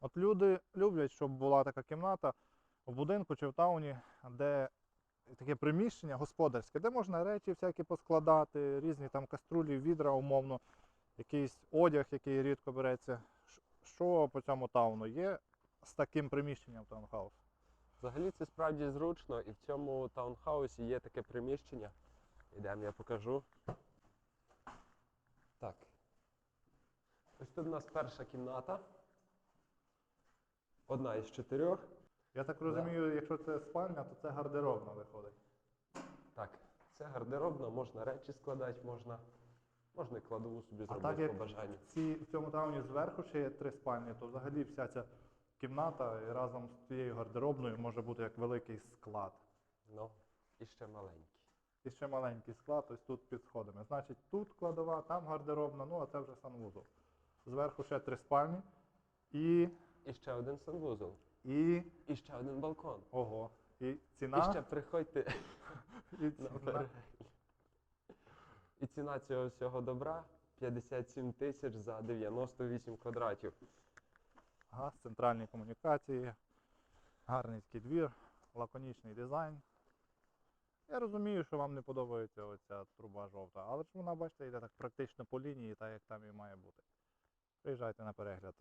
От люди люблять, щоб була така кімната в будинку чи в тауні, де таке приміщення господарське, де можна речі всякі поскладати, різні там каструлі, відра, умовно, якийсь одяг, який рідко береться. Що по цьому тауну є з таким приміщенням таунхаус? Взагалі це справді зручно, і в цьому таунхаусі є таке приміщення. Ідемо, я покажу. Так. Ось тут у нас перша кімната. Одна із чотирьох. Я так розумію, якщо це спальня, то це гардеробна виходить. Так, це гардеробна, можна речі складати, можна, можна і кладову собі А зробити так як по бажанню. ці, в цьому тауні зверху ще є три спальні, то взагалі вся ця кімната і разом з тією гардеробною може бути як великий склад. Ну, і ще маленький. І ще маленький склад, ось тут під сходами. Значить, тут кладова, там гардеробна, ну а це вже санвузол. Зверху ще три спальні і. І ще один санвузол. і І ще один балкон. ого. І І ще приходьте і ціна. І ціна цього всього добра 57 тисяч за 98 квадратів. Газ, центральні комунікації, гарний такий двір, лаконічний дизайн. Я розумію, що вам не подобається оця труба жовта, але ж вона, бачите, йде так практично по лінії, так як там і має бути. Приїжджайте на перегляд.